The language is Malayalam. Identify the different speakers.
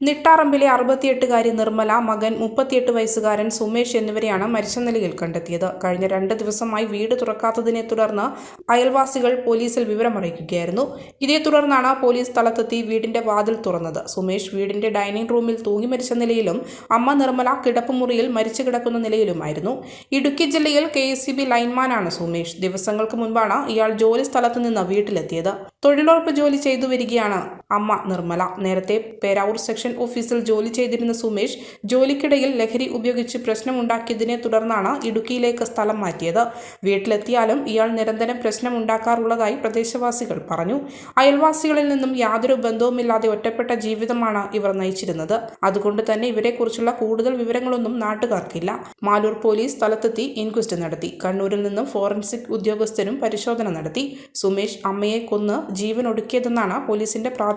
Speaker 1: നിട്ടാറമ്പിലെ അറുപത്തിയെട്ടുകാരി നിർമ്മല മകൻ മുപ്പത്തിയെട്ട് വയസ്സുകാരൻ സുമേഷ് എന്നിവരെയാണ് മരിച്ച നിലയിൽ കണ്ടെത്തിയത്. കഴിഞ്ഞ രണ്ട് ദിവസമായി വീട് തുറക്കാത്തതിനെ തുടർന്ന് അയൽവാസികൾ പോലീസിൽ വിവരമറിയിക്കുകയായിരുന്നു. ഇതേ തുടർന്നാണ് പോലീസ് സ്ഥലത്തെത്തി വീടിന്റെ വാതിൽ തുറന്നത്. സുമേഷ് വീടിന്റെ ഡൈനിങ് റൂമിൽ തൂങ്ങി മരിച്ച നിലയിലും അമ്മ നിർമ്മല കിടപ്പുമുറിയിൽ മരിച്ചു കിടക്കുന്ന നിലയിലുമായിരുന്നു. ഇടുക്കി ജില്ലയിൽ കെ എസ് സി ബി ലൈൻമാനാണ് സുമേഷ്. ദിവസങ്ങൾക്ക് മുൻപാണ് ഇയാൾ ജോലി സ്ഥലത്ത് നിന്ന് വീട്ടിലെത്തിയത്. തൊഴിലുറപ്പ് ജോലി ചെയ്തു വരികയാണ് അമ്മ നിർമ്മല. നേരത്തെ പേരാവൂർ സെക്ഷൻ ഓഫീസിൽ ജോലി ചെയ്തിരുന്ന സുമേഷ് ജോലിക്കിടയിൽ ലഹരി ഉപയോഗിച്ച് പ്രശ്നമുണ്ടാക്കിയതിനെ തുടർന്നാണ് ഇടുക്കിയിലേക്ക് സ്ഥലം മാറ്റിയത്. വീട്ടിലെത്തിയാലും ഇയാൾ നിരന്തരം പ്രശ്നമുണ്ടാക്കാറുള്ളതായി പ്രദേശവാസികൾ പറഞ്ഞു. അയൽവാസികളിൽ നിന്നും യാതൊരു ബന്ധവുമില്ലാതെ ഒറ്റപ്പെട്ട ജീവിതമാണ് ഇവർ നയിച്ചിരുന്നത്. അതുകൊണ്ട് തന്നെ ഇവരെക്കുറിച്ചുള്ള കൂടുതൽ വിവരങ്ങളൊന്നും നാട്ടുകാർക്കില്ല. മാലൂർ പോലീസ് സ്ഥലത്തെത്തി ഇൻക്വസ്റ്റ് നടത്തി. കണ്ണൂരിൽ നിന്നും ഫോറൻസിക് ഉദ്യോഗസ്ഥരും പരിശോധന നടത്തി. സുമേഷ് അമ്മയെ കൊന്ന് ജീവൻ ഒടുക്കിയതെന്നാണ് പോലീസിന്റെ പ്രാഥമിക